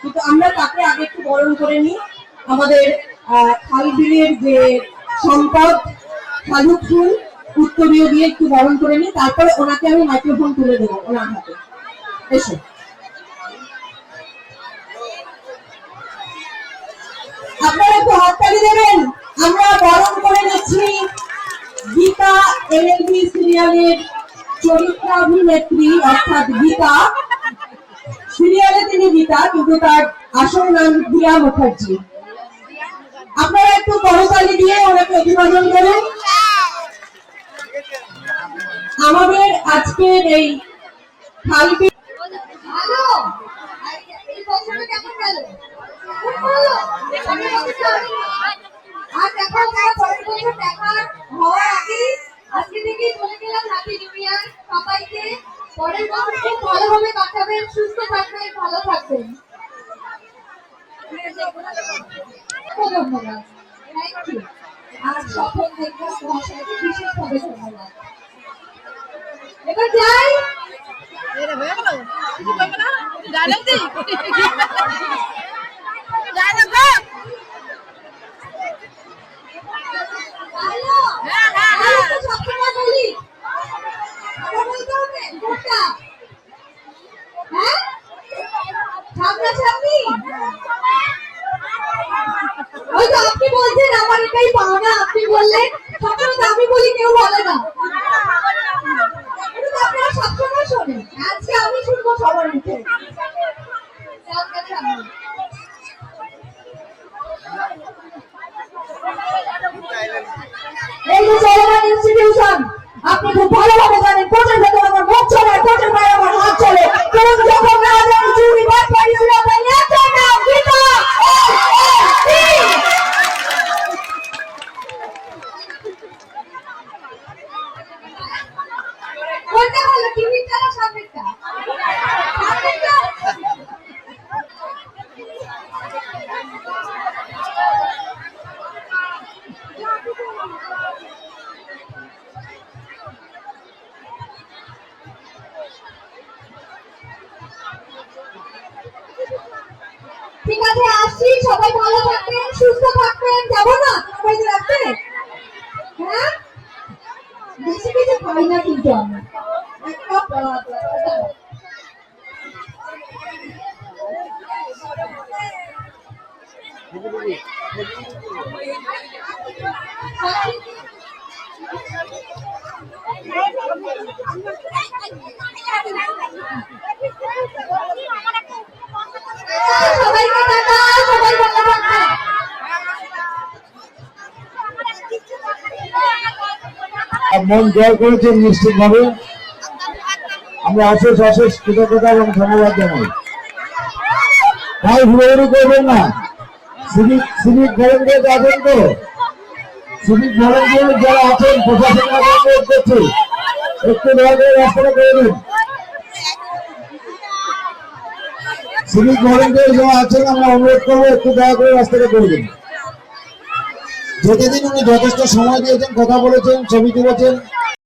কিন্তু আমরা তাকে আগে একটু বরণ করে নিই। আমাদের খালবিলের যে সম্পদ খালুক ফুল, উত্তরীয় দিয়ে একটু বরণ করে নিই। তারপরে ওনাকে আমি মাইক্রোফোন তুলে দেবো ওনার হাতে। এসো। আপনারা একটু হাততালি দেবেন। আমরা বরণ করে নিচ্ছি গীতা এলএলবি সিরিয়ালের চরিত্র অভিনেত্রী অর্থাৎ গীতা। গীতা কিন্তু তার আসল নাম দিয়া মুখার্জি। আপনারা একটু করতালি দিয়ে ওনাকে অভিবাদন করুন। আমাদের আজকের এই গেল? পরের বছর খুব ভালোভাবে কাটাবেন সুস্থ থাকবেন ভালো থাকবেন। ধন্যবাদ। থ্যাংক ইউ এবার যাই ডায়লগ দাও হ্যালো হ্যাঁ, হ্যাঁ, হ্যাঁ। আমি তো সবসময় বলি আবার বলতে হবে কোনটা হ্যাঁ আপনি আমার এটাই পাওনা আপনি বললেন কেউ বলে না। আপনি খুব ভালোভাবে জানেন কোর্টের ঠিক আছে আসছি সবাই ভালো থাকবেন সুস্থ থাকবেন যাব না সবাই রাখতে হ্যাঁ বেশি কিছু খাই না কিন্তু আমি এক কাপ। মন জয় করেছেন নিশ্চিত ভাবে আমরা অশেষ অশেষ কৃতজ্ঞতা এবং ধন্যবাদ জানাই। তাই ঘুরে করবেন না। সিভিক সিভিক ভলেন্টিয়ার আছেন তো? সিভিক ভলেন্টিয়ার যারা আছেন, প্রশাসন অনুরোধ করছি। একটু দয়া করে রাস্তাটা করে দিন। সিভিক ভলেন্টিয়ার যারা আছেন, আমরা অনুরোধ করব, একটু দয়া করে রাস্তাটা করে দিন। যেতে দিন উনি যথেষ্ট সময় দিয়েছেন কথা বলেছেন ছবি তুলেছেন